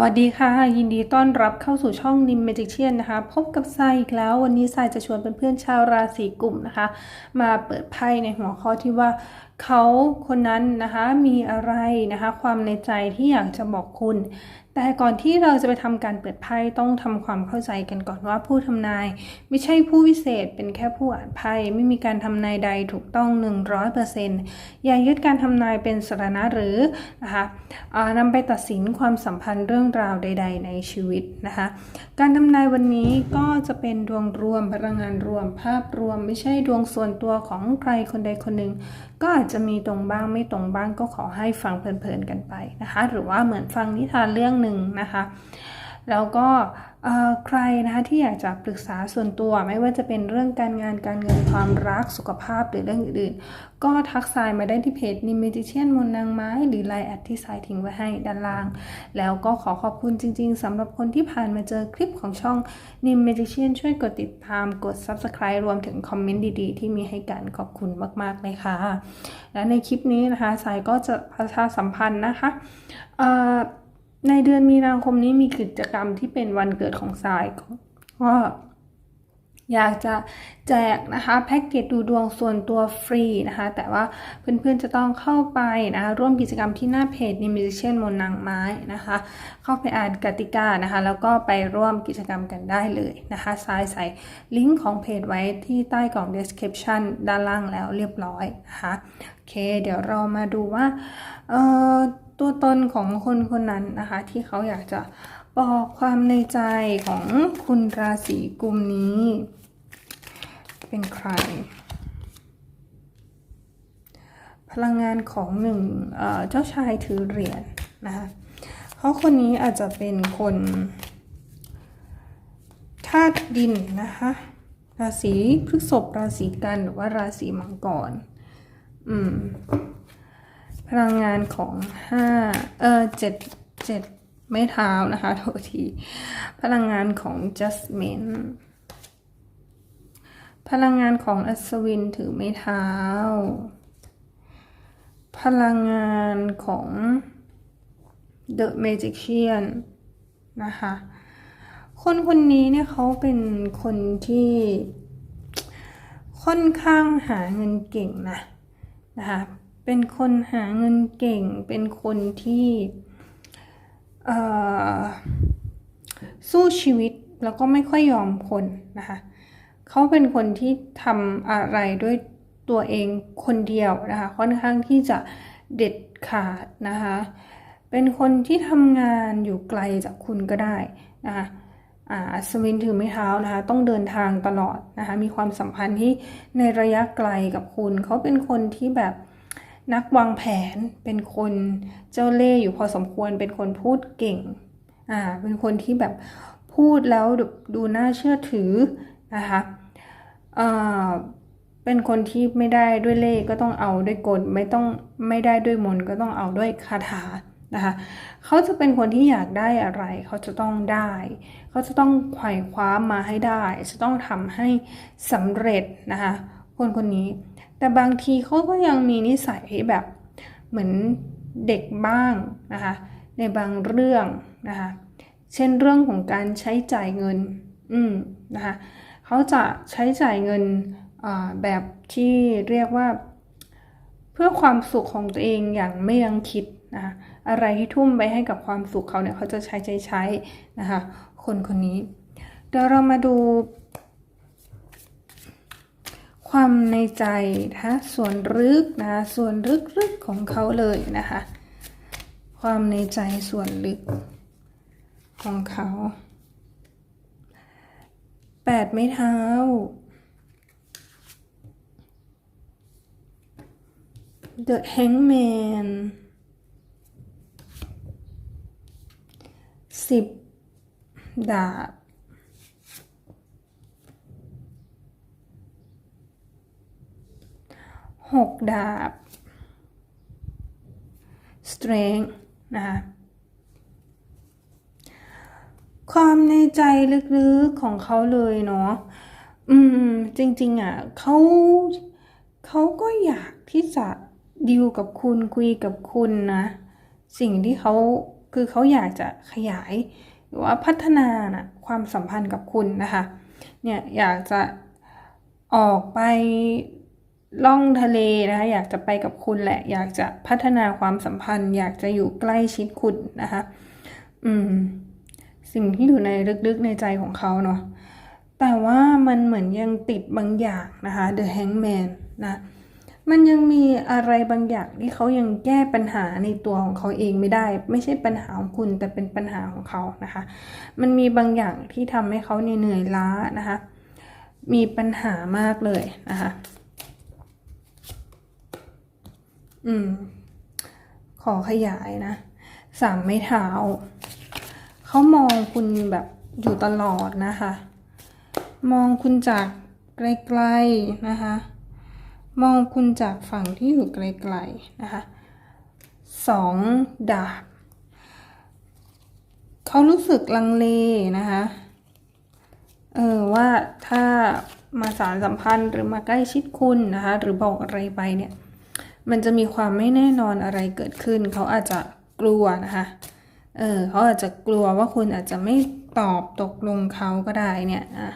วัสดีค่ะ ยินดีต้อนรับเข้าสู่ช่องนิมเมจิเชียนนะคะ พบกับทรายอีกแล้ว วันนี้ทรายจะชวนเพื่อนๆชาวราศีกลุ่มนะคะ มาเปิดไพ่ในหัวข้อที่ว่าเขาคนนั้นนะคะมีอะไรนะคะ ความในใจที่อยากจะบอกคุณ แต่ก่อนที่เราจะไปทำการเปิดไพ่ต้องทำความเข้าใจกันก่อนว่าผู้ทำนาย ไม่ใช่ผู้วิเศษเป็นแค่ผู้อ่านไพ่ไม่มีการทำนายใดถูกต้อง 100%อย่ายึดการทำนายเป็นสาระหรือนะคะอ่านำไปตัดสินความสัมพันธ์เรื่องราวใด ๆ ในชีวิตนะคะ การทำนายวันนี้ก็จะเป็นดวงรวมพลังงานรวมภาพรวม ไม่ใช่ดวงส่วนตัวของใครคนใดคนหนึ่งก็อาจจะมีตรงบ้างไม่ตรงบ้างก็ขอให้ฟังเพลินๆกันไปนะคะ หรือว่าเหมือนฟังนิทานเรื่องหนึ่งนะคะ แล้วก็ใครนะคะที่อยากจะปรึกษาส่วนตัวไม่ว่าจะเป็นเรื่องการงานการเงินความรักสุขภาพหรือเรื่องอื่นๆ ก็ทักทายมาได้ที่เพจนิมเมจิเชียนมนนางไม้หรือไลน์แอดที่ทายทิ้งไว้ให้ด้านล่าง แล้วก็ขอขอบคุณจริงๆสำหรับคนที่ผ่านมาเจอคลิปของช่องนิมเมจิเชียนช่วยกดติดตามกด Subscribe รวมถึงคอมเมนต์ดีๆ ที่มีให้กันขอบคุณมากๆเลยค่ะและในคลิปนี้นะคะสายก็จะประชาสัมพันธ์นะคะ ในเดือนมีนาคมนี้มีกิจกรรมที่เป็นวันเกิดของสายก็อยากจะแจกนะคะแพ็กเกจดูดวงส่วนตัวฟรีนะคะ แต่ว่าเพื่อนๆจะต้องเข้าไปนะคะร่วมกิจกรรมที่หน้าเพจนิมิเชนมนนางไม้นะคะ เข้าไปอ่านกติกานะคะ แล้วก็ไปร่วมกิจกรรมกันได้เลยนะคะสายใส่ลิงก์ของเพจไว้ที่ใต้กล่อง description ด้านล่างแล้วเรียบร้อยนะคะโอเค เดี๋ยวเรามาดูว่าเอ่อ ตัวตนของคนคนนั้นนะคะ ที่เขาอยากจะบอกความในใจของคุณราศีกุมนี้ เป็นใคร พลังงานของหนึ่งเจ้าชายถือเหรียญนะคะเขาคนนี้อาจจะเป็นคนธาตุดินนะคะ ราศีพฤษภราศีกันหรือว่าราศีมังกร อืม พลังงานของห้าเออเจ็ดเจ็ดไม่เท้านะคะโทษที พลังงานของ Jasmine พลังงานของอัศวินถือไม้เท้า พลังงานของ The Magician นะคะ คนคนนี้เนี่ยเขาเป็นคนที่ค่อนข้างหาเงินเก่งนะนะคะ เป็นคนหาเงินเก่ง เป็นคนที่สู้ชีวิตแล้วก็ไม่ค่อยยอมคนนะคะเขาเป็นคนที่ทำอะไรด้วยตัวเองคนเดียวนะคะค่อนข้างที่จะเด็ดขาดนะคะเป็นคนที่ทำงานอยู่ไกลจากคุณก็ได้นะคะอ่าสวินถือไม้เท้านะคะต้องเดินทางตลอดนะคะมีความสัมพันธ์ที่ในระยะไกลกับคุณ เขาเป็นคนที่แบบ นักวางแผนเป็นคนเจ้าเล่ห์อยู่พอสมควรเป็นคนพูดเก่งอ่าเป็นคนที่แบบพูดแล้วดูน่าเชื่อถือนะคะอ่าเป็นคนที่ไม่ได้ด้วยเล่ห์ก็ต้องเอาด้วยกลไม่ต้องไม่ได้ด้วยมนก็ต้องเอาด้วยคาถานะคะเขาจะเป็นคนที่อยากได้อะไร เขาจะต้องได้ เขาจะต้องไขว่คว้ามาให้ได้ จะต้องทำให้สำเร็จนะคะ คนคนนี้ แต่บางทีเขาก็ยังมีนิสัยแบบเหมือนเด็กบ้างนะคะในบางเรื่องนะคะเช่นเรื่องของการใช้จ่ายเงินอืมนะคะเขาจะใช้จ่ายเงินแบบที่เรียกว่า เพื่อความสุขของตัวเองอย่างไม่ยังคิดนะคะอะไรที่ทุ่มไปให้กับความสุขเขาเนี่ยเขาจะใช้ใช้ใช้นะคะคนคนนี้เดี๋ยวเรามาดู ความในใจนะคะส่วนลึกนะคะส่วนลึกๆของเขาเลยนะคะความในใจส่วนลึกของเขาแปดไม้เท้า The Hangman สิบดาบ หกดาบ strength นะคะความในใจลึกๆของเขาเลยเนาะอืม จริง ๆ อะเขาเขาก็อยากที่จะดิวกับคุณคุยกับคุณนะ สิ่งที่เขาคือเขาอยากจะขยายหรือว่าพัฒนานะความสัมพันธ์กับคุณนะคะ เนี่ยอยากจะออกไป ล่องทะเลนะคะอยากจะไปกับคุณแหละ อยากจะพัฒนาความสัมพันธ์ อยากจะอยู่ใกล้ชิดคุณนะคะ อืม สิ่งที่อยู่ในลึกๆในใจของเขาเนาะแต่ว่ามันเหมือนยังติดบางอย่างนะคะ The Hangman นะมันยังมีอะไรบางอย่างที่เขายังแก้ปัญหาในตัวของเขาเองไม่ได้ ไม่ใช่ปัญหาของคุณแต่เป็นปัญหาของเขานะคะ มันมีบางอย่างที่ทำให้เขาเหนื่อยล้านะคะ มีปัญหามากเลยนะคะ อืม ขอขยายนะ สามไม้เท้า เขามองคุณแบบอยู่ตลอดนะคะ มองคุณจากไกลๆนะคะ มองคุณจากฝั่งที่อยู่ไกลๆนะคะ สองดาบ เขารู้สึกลังเลนะคะ เออว่าถ้ามาสารสัมพันธ์หรือมาใกล้ชิดคุณนะคะ หรือบอกอะไรไปเนี่ย มันจะมีความไม่แน่นอนอะไรเกิดขึ้น เขาอาจจะกลัวนะคะ เออเขาอาจจะกลัวว่าคุณอาจจะไม่ตอบตกลงเขาก็ได้เนี่ยอะ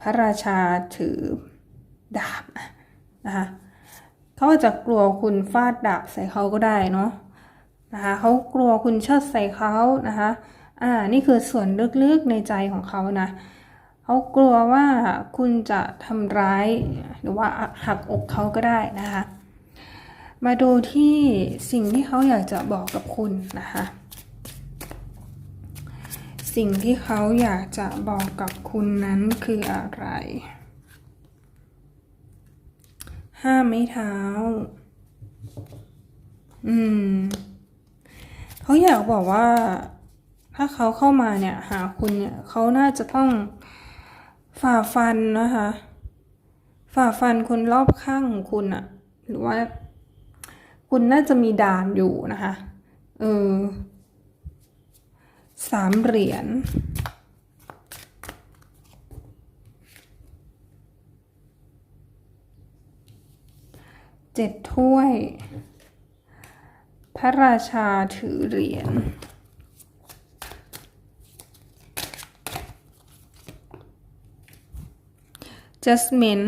พระราชาถือดาบนะคะเขาอาจจะกลัวคุณฟาดดาบใส่เขาก็ได้เนาะนะคะเขากลัวคุณเชิดใส่เขานะคะอ่านี่คือส่วนลึกๆในใจของเขานะเขากลัวว่าคุณจะทำร้ายหรือว่าหักอกเขาก็ได้นะคะ มาดูที่สิ่งที่เขาอยากจะบอกกับคุณนะคะ สิ่งที่เขาอยากจะบอกกับคุณนั้นคืออะไร ห้าไม้เท้า อืม เขาอยากบอกว่า ถ้าเขาเข้ามาเนี่ย หาคุณเนี่ย เขาน่าจะต้องฝ่าฟันนะคะ ฝ่าฟันคนรอบข้างของคุณอะหรือว่า คุณน่าจะมีด่านอยู่นะคะเออสามเหรียญเจ็ดถ้วย พระราชาถือเหรียญ Justment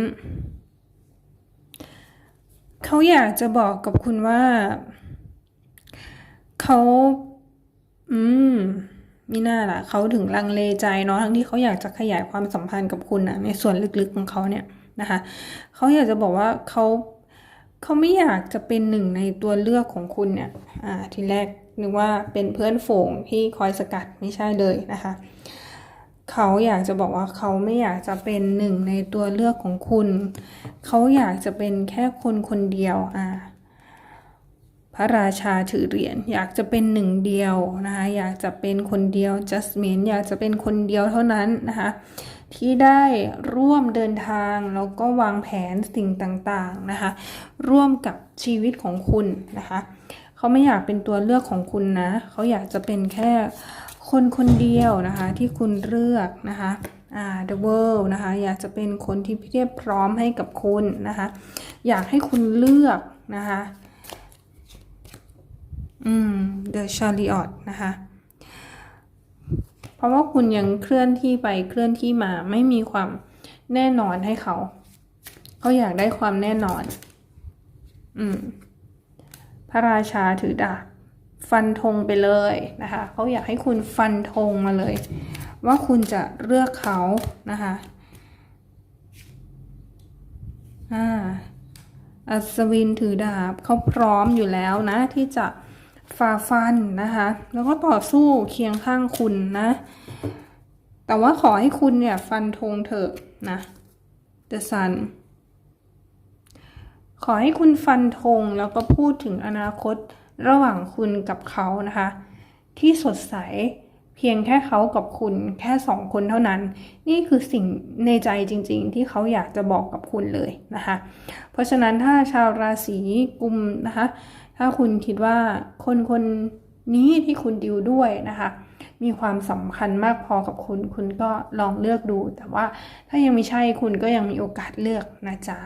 เขาอยากจะบอกกับคุณว่าเขาอืมมีหน้าล่ะเขาถึงลังเลใจเนาะทั้งที่เขาอยากจะขยายความสัมพันธ์กับคุณนะในส่วนลึกๆของเขาเนี่ยนะคะเขาอยากจะบอกว่าเขาเขาไม่อยากจะเป็นหนึ่งในตัวเลือกของคุณเนี่ยอ่าทีแรกนึกว่าเป็นเพื่อนฝูงที่คอยสกัดไม่ใช่เลยนะคะ เขาอยากจะบอกว่าเขาไม่อยากจะเป็นหนึ่งในตัวเลือกของคุณ เขาอยากจะเป็นแค่คนคนเดียวอ่าพระราชาถือเหรียญอยากจะเป็นหนึ่งเดียวนะคะอยากจะเป็นคนเดียว justment อยากจะเป็นคนเดียวเท่านั้นนะคะที่ได้ร่วมเดินทางแล้วก็วางแผนสิ่งต่างๆนะคะร่วมกับชีวิตของคุณนะคะเขาไม่อยากเป็นตัวเลือกของคุณนะเขาอยากจะเป็นแค่ คนคนเดียวนะคะที่คุณเลือกนะคะอ่า the world นะคะอยากจะเป็นคนที่เพียบพร้อมให้กับคุณนะคะอยากให้คุณเลือกนะคะอืม the chariot นะคะเพราะว่าคุณยังเคลื่อนที่ไปเคลื่อนที่มาไม่มีความแน่นอนให้เขา เขาอยากได้ความแน่นอน อืม พระราชาถือดาบ ฟันธงไปเลยนะคะเขาอยากให้คุณฟันธงมาเลย ว่าคุณจะเลือกเขานะคะอ่าอัศวินถือดาบเขาพร้อมอยู่แล้วนะ ที่จะฝ่าฟันนะคะ แล้วก็ต่อสู้เคียงข้างคุณนะ แต่ว่าขอให้คุณเนี่ยฟันธงเถอะนะ The Sun ขอให้คุณฟันธงแล้วก็พูดถึงอนาคต ระหว่างคุณกับเขานะคะ ที่สดใสเพียงแค่เขากับคุณแค่สองคนเท่านั้น นี่คือสิ่งในใจจริง ๆ ที่เขาอยากจะบอกกับคุณเลยนะคะ เพราะฉะนั้นถ้าชาวราศีกุมนะคะ ถ้าคุณคิดว่าคนคนนี้ที่คุณดิวด้วยนะคะ มีความสำคัญมากพอกับคุณ คุณก็ลองเลือกดู แต่ว่าถ้ายังไม่ใช่คุณก็ยังมีโอกาสเลือกนะจ๊ะ